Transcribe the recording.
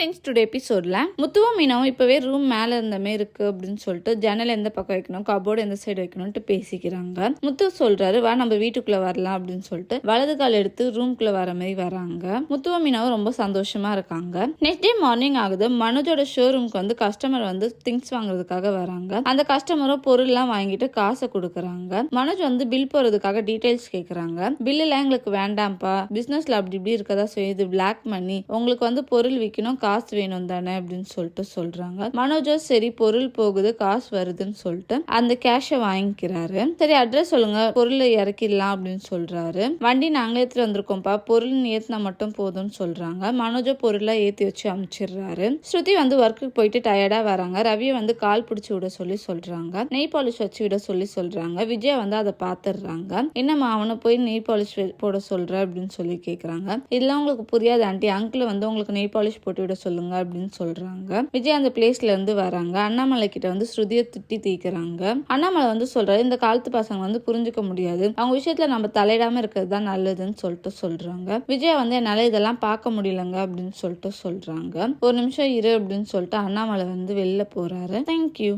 Friends today எபிசோடில் முத்துவும் மீனாவும் இப்போவே ரூம் மேலே இருந்த மாதிரி இருக்கு அப்படின்னு சொல்லிட்டு ஜன்னல் எந்த பக்கம் வைக்கணும் கபோர்டு எந்த சைடு வைக்கணும்ட்டு பேசிக்கிறாங்க. முத்து சொல்கிறாரு வா நம்ம வீட்டுக்குள்ளே வரலாம் அப்படின்னு சொல்லிட்டு வலது கால் எடுத்து ரூம்குள்ளே வர மாதிரி வராங்க. முத்துவும் மீனாவும் ரொம்ப சந்தோஷமாக இருக்காங்க. நெக்ஸ்ட் டே மார்னிங் ஆகுது. மனோஜோட ஷோரூம்க்கு வந்து கஸ்டமர் வந்து திங்ஸ் வாங்குறதுக்காக வராங்க. அந்த கஸ்டமரும் பொருள்லாம் வாங்கிட்டு காசை கொடுக்குறாங்க. மனோஜ் வந்து பில் போகிறதுக்காக டீட்டெயில்ஸ் கேட்குறாங்க பில்லுலாம் எங்களுக்கு வேண்டாம்ப்பா. பிஸ்னஸில் அப்படி இப்படி இருக்கதா செய்யுது. பிளாக் மணி உங்களுக்கு வந்து பொருள் விற்கணும் காசு வேணும் தானே அப்படின்னு சொல்லிட்டு சொல்றாங்க. மனோஜோ சரி பொருள் போகுது காசு வருதுன்னு சொல்லிட்டு அந்த கேஷை வாங்கிக்கிறாரு. சரி அட்ரஸ் சொல்லுங்க பொருளை இறக்கிடலாம் அப்படின்னு சொல்றாரு. வண்டி நாங்களே எடுத்துட்டு வந்திருக்கோம்ப்பா பொருள் ஏற்றினா மட்டும் போதும்னு சொல்றாங்க. மனோஜோ பொருளை ஏத்தி வச்சு அனுப்பிச்சிடுறாரு ஸ்ருதி வந்து ஒர்க்குக்கு போயிட்டு டயர்டா வராங்க. ரவியை வந்து கால் பிடிச்சி விட சொல்லி சொல்றாங்க. நெய் பாலிஷ் வச்சு விட சொல்லி சொல்றாங்க. விஜய் வந்து அதை பாத்துடுறாங்க. என்னம்மா அவனை போய் நெய் பாலிஷ் போட சொல்ற அப்படின்னு சொல்லி கேக்குறாங்க. இதெல்லாம் உங்களுக்கு புரியாது ஆண்டி. அங்கிள் வந்து உங்களுக்கு நெய் பாலிஷ் போட்டு விட சொல்லுங்க அப்படின்னு சொல்றாங்க. விஜய் அந்த பிளேஸ்ல இருந்து வராங்க. அண்ணாமலை கிட்ட வந்து ஸ்ருதியை திட்டி தீக்கிறாங்க. அண்ணாமலை வந்து சொல்றாரு இந்த காலத்து பசங்க வந்து புரிஞ்சுக்க முடியாது. அவங்க விஷயத்துல நம்ம தலையிடாம இருக்கிறது தான் நல்லதுன்னு சொல்லிட்டு சொல்றாங்க. விஜய் வந்து என்னால இதெல்லாம் பார்க்க முடியலங்க அப்படின்னு சொல்லிட்டு சொல்றாங்க. ஒரு நிமிஷம் இரு அப்படின்னு சொல்லிட்டு அண்ணாமலை வந்து வெளில போறாரு. தேங்க்யூ